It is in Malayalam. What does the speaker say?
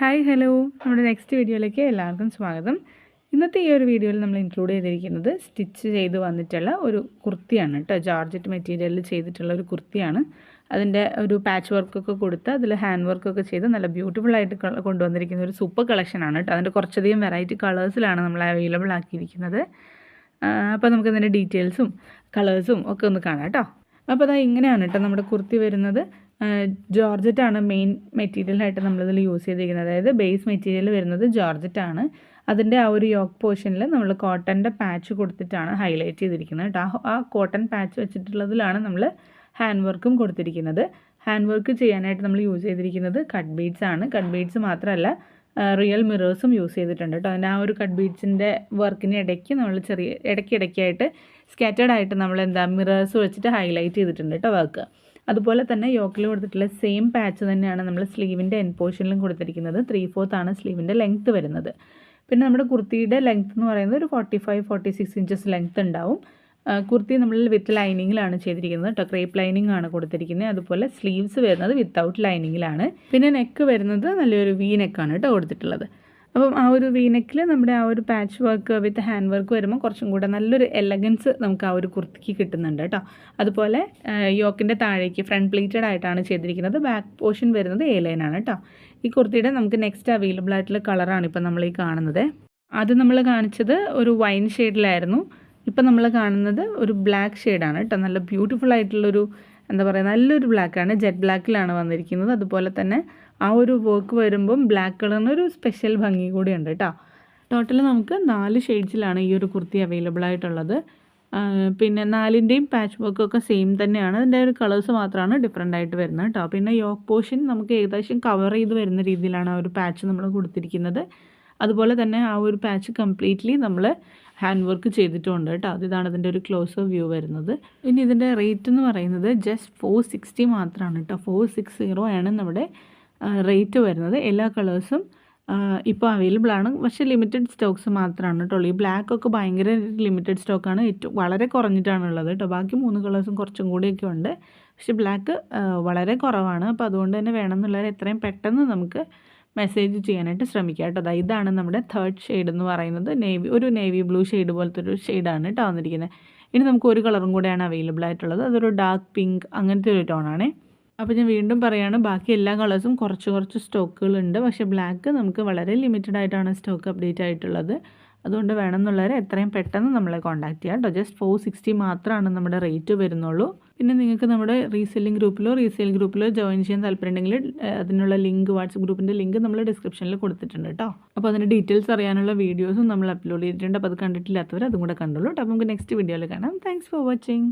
ഹായ് ഹലോ നമ്മുടെ നെക്സ്റ്റ് വീഡിയോയിലേക്ക് എല്ലാവർക്കും സ്വാഗതം. ഇന്നത്തെ ഈ ഒരു വീഡിയോയിൽ നമ്മൾ ഇൻക്ലൂഡ് ചെയ്തിരിക്കുന്നത് സ്റ്റിച്ച് ചെയ്ത് വന്നിട്ടുള്ള ഒരു കുർത്തിയാണ് കേട്ടോ. ജോർജറ്റ് മെറ്റീരിയലിൽ ചെയ്തിട്ടുള്ള ഒരു കുർത്തിയാണ്. അതിന്റെ ഒരു പാച്ച് വർക്കൊക്കെ കൊടുത്ത് അതിൽ ഹാൻഡ് വർക്കൊക്കെ ചെയ്ത് നല്ല ബ്യൂട്ടിഫുൾ ആയിട്ട് കൊണ്ടുവന്നിരിക്കുന്ന ഒരു സൂപ്പർ കളക്ഷനാണ് കേട്ടോ. അതിന്റെ കുറച്ചധികം വെറൈറ്റി കളേഴ്സിലാണ് നമ്മൾ അവൈലബിൾ ആക്കിയിരിക്കുന്നത്. അപ്പോൾ നമുക്ക് ഇതിന്റെ ഡീറ്റെയിൽസും കളേഴ്സും ഒക്കെ ഒന്ന് കാണാം കേട്ടോ. അപ്പോൾ അതാ ഇങ്ങനെയാണ് കേട്ടോ നമ്മുടെ കുർത്തി വരുന്നത്. ജോർജറ്റ് ആണ് മെയിൻ മെറ്റീരിയലായിട്ട് നമ്മളിതിൽ യൂസ് ചെയ്തിരിക്കുന്നത്. അതായത് ബേസ് മെറ്റീരിയൽ വരുന്നത് ജോർജറ്റാണ്. അതിന്റെ ആ ഒരു യോക്ക് പോർഷനിൽ നമ്മൾ കോട്ടന്റെ പാച്ച് കൊടുത്തിട്ടാണ് ഹൈലൈറ്റ് ചെയ്തിരിക്കുന്നത് കേട്ടോ. ആ കോട്ടൺ പാച്ച് വെച്ചിട്ടുള്ളതിലാണ് നമ്മൾ ഹാൻഡ് വർക്കും കൊടുത്തിരിക്കുന്നത്. ഹാൻഡ് വർക്ക് ചെയ്യാനായിട്ട് നമ്മൾ യൂസ് ചെയ്തിരിക്കുന്നത് കട്ട് ബീഡ്സ് ആണ്. കട്ട് ബീഡ്സ് മാത്രമല്ല റിയൽ മിറേഴ്സും യൂസ് ചെയ്തിട്ടുണ്ട് കേട്ടോ. അതിന്റെ ആ ഒരു കട്ട് ബീഡ്സിന്റെ വർക്കിന് ഇടയ്ക്ക് നമ്മൾ ചെറിയ ഇടയ്ക്കിടയ്ക്കായിട്ട് സ്കാറ്റേഡ് ആയിട്ട് നമ്മൾ എന്താ മിറേഴ്സ് വെച്ചിട്ട് ഹൈലൈറ്റ് ചെയ്തിട്ടുണ്ട് കേട്ടോ വർക്ക് അതുപോലെ തന്നെ യോക്കിൽ കൊടുത്തിട്ടുള്ള സെയിം പാച്ച് തന്നെയാണ് നമ്മൾ സ്ലീവിന്റെ എൻ പോർഷനിലും കൊടുത്തിരിക്കുന്നത്. ത്രീ ഫോർത്ത് ആണ് സ്ലീവിന്റെ ലെങ്ത്ത് വരുന്നത്. പിന്നെ നമ്മുടെ കുർത്തിയുടെ ലെങ്ത്ത് എന്ന് പറയുന്നത് ഒരു forty five forty six inches length ഉണ്ടാവും കുർത്തി നമ്മൾ വിത്ത് ലൈനിങ്ങിലാണ് ചെയ്തിരിക്കുന്നത് കേട്ടോ. ക്രേപ്പ് ലൈനിങ് ആണ് കൊടുത്തിരിക്കുന്നത്. അതുപോലെ സ്ലീവ്സ് വരുന്നത് വിത്തൗട്ട് ലൈനിങ്ങിലാണ് പിന്നെ നെക്ക് വരുന്നത് നല്ലൊരു വി നെക്കാണ് കേട്ടോ കൊടുത്തിട്ടുള്ളത്. അപ്പം ആ ഒരു വീനക്കിൽ നെക്കിൽ നമ്മുടെ ആ ഒരു patch work with hand work വരുമ്പോൾ കുറച്ചും കൂടെ നല്ലൊരു എലഗൻസ് നമുക്ക് ആ ഒരു കുർത്തിക്ക് കിട്ടുന്നുണ്ട് കേട്ടോ. അതുപോലെ യോക്കിന്റെ താഴേക്ക് ഫ്രണ്ട് പ്ലീറ്റഡ് ആയിട്ടാണ് ചെയ്തിരിക്കുന്നത്. ബാക്ക് പോർഷൻ വരുന്നത് എ ലൈനാണ് കേട്ടോ. ഈ കുർത്തിയുടെ നമുക്ക് നെക്സ്റ്റ് അവൈലബിൾ ആയിട്ടുള്ള കളറാണ് ഇപ്പം നമ്മൾ ഈ കാണുന്നത്. അത് നമ്മൾ കാണിച്ചത് ഒരു വൈൻ ഷെയ്ഡിലായിരുന്നു ഇപ്പം നമ്മൾ കാണുന്നത് ഒരു ബ്ലാക്ക് ഷെയ്ഡാണ് കേട്ടോ. നല്ല ബ്യൂട്ടിഫുൾ ആയിട്ടുള്ളൊരു എന്താ പറയുക നല്ലൊരു ബ്ലാക്കാണ് ജെറ്റ് ബ്ലാക്കിലാണ് വന്നിരിക്കുന്നത്. അതുപോലെ തന്നെ ആ ഒരു വർക്ക് വരുമ്പം ബ്ലാക്ക് കളറിന് ഒരു സ്പെഷ്യൽ ഭംഗി കൂടിയുണ്ട് കേട്ടോ ടോട്ടൽ നമുക്ക് നാല് ഷെയ്ഡ്സിലാണ് ഈ ഒരു കുർത്തി അവൈലബിൾ ആയിട്ടുള്ളത്. പിന്നെ നാലിന്റെയും പാച്ച് വർക്കൊക്കെ സെയിം തന്നെയാണ്. അതിന്റെ ഒരു കളേഴ്സ് മാത്രമാണ് ഡിഫറെന്റ് ആയിട്ട് വരുന്നത് കേട്ടോ പിന്നെ യോക്ക് പോർഷൻ നമുക്ക് ഏകദേശം കവർ ചെയ്ത് വരുന്ന രീതിയിലാണ് ആ ഒരു പാച്ച് നമ്മൾ കൊടുത്തിരിക്കുന്നത്. അതുപോലെ തന്നെ ആ ഒരു പാച്ച് കംപ്ലീറ്റ്ലി നമ്മൾ ഹാൻഡ് വർക്ക് ചെയ്തിട്ടുണ്ട് കേട്ടോ. അത് ഇതാണ് ഇതിന്റെ ഒരു ക്ലോസ് വ്യൂ വരുന്നത്. ഇനി ഇതിന്റെ റേറ്റ് എന്ന് പറയുന്നത് ജസ്റ്റ് ഫോർ സിക്സ്റ്റി മാത്രമാണ് കേട്ടോ. ഫോർ സിക്സ് സീറോ ആണ് നമ്മുടെ റേറ്റ് വരുന്നത്. എല്ലാ കളേഴ്സും ഇപ്പോൾ അവൈലബിൾ ആണ്. പക്ഷേ ലിമിറ്റഡ് സ്റ്റോക്സ് മാത്രമാണ് കേട്ടോ ഈ ബ്ലാക്ക് ഒക്കെ ഭയങ്കര ലിമിറ്റഡ് സ്റ്റോക്കാണ് ഏറ്റവും വളരെ കുറഞ്ഞിട്ടാണ് ഉള്ളത് കേട്ടോ. ബാക്കി മൂന്ന് കളേഴ്സും കുറച്ചും കൂടിയൊക്കെ ഉണ്ട്. പക്ഷേ ബ്ലാക്ക് വളരെ കുറവാണ്. അപ്പോൾ അതുകൊണ്ട് തന്നെ വേണമെന്നുള്ളവർ എത്രയും പെട്ടെന്ന് നമുക്ക് മെസ്സേജ് ചെയ്യാനായിട്ട് ശ്രമിക്കുക കേട്ടോ അതായത് ഇതാണ് നമ്മുടെ തേർഡ് ഷെയ്ഡ് എന്ന് പറയുന്നത്. നേവി ഒരു നേവി ബ്ലൂ ഷെയ്ഡ് പോലത്തെ ഒരു ഷെയ്ഡാണ് കേട്ടോ വന്നിരിക്കുന്നത് ഇനി നമുക്ക് ഒരു കളറും കൂടെയാണ് അവൈലബിൾ ആയിട്ടുള്ളത്. അതൊരു ഡാർക്ക് പിങ്ക് അങ്ങനത്തെ ഒരു ടോണാണേ അപ്പോൾ ഞാൻ വീണ്ടും പറയാണ് ബാക്കി എല്ലാ കളേഴ്സും കുറച്ച് കുറച്ച് സ്റ്റോക്കുകളുണ്ട് പക്ഷേ ബ്ലാക്ക് നമുക്ക് വളരെ ലിമിറ്റഡ് ആയിട്ടാണ് സ്റ്റോക്ക് അപ്ഡേറ്റ് ആയിട്ടുള്ളത്. അതുകൊണ്ട് വേണം എന്നുള്ളവരെ എത്രയും പെട്ടെന്ന് നമ്മളെ കോൺടാക്ട് ചെയ്യാം കേട്ടോ. ജസ്റ്റ് ഫോർ സിക്സ്റ്റി മാത്രമാണ് നമ്മുടെ റേറ്റ് വരുന്നുള്ളൂ. പിന്നെ നിങ്ങൾക്ക് നമ്മുടെ റീസെല്ലിംഗ് ഗ്രൂപ്പിലോ റീസെയിൽ ഗ്രൂപ്പിലോ ജോയിൻ ചെയ്യാൻ താല്പര്യമുണ്ടെങ്കിൽ അതിനുള്ള ലിങ്ക് വാട്സപ്പ് ഗ്രൂപ്പിന്റെ ലിങ്ക് നമ്മൾ ഡിസ്ക്രിപ്ഷനിൽ കൊടുത്തിട്ടുണ്ട് കേട്ടോ. അപ്പോൾ അതിന്റെ ഡീറ്റെയിൽസ് അറിയാനുള്ള വീഡിയോസും നമ്മൾ അപ്ലോഡ് ചെയ്തിട്ടുണ്ട്. അപ്പോൾ അത് കണ്ടിട്ടില്ലാത്തവർ അതും കൂടെ കണ്ടുള്ളൂ കേട്ടോ. അപ്പോൾ നമുക്ക് നെക്സ്റ്റ് വീഡിയോയിൽ കാണാം. Thanks for watching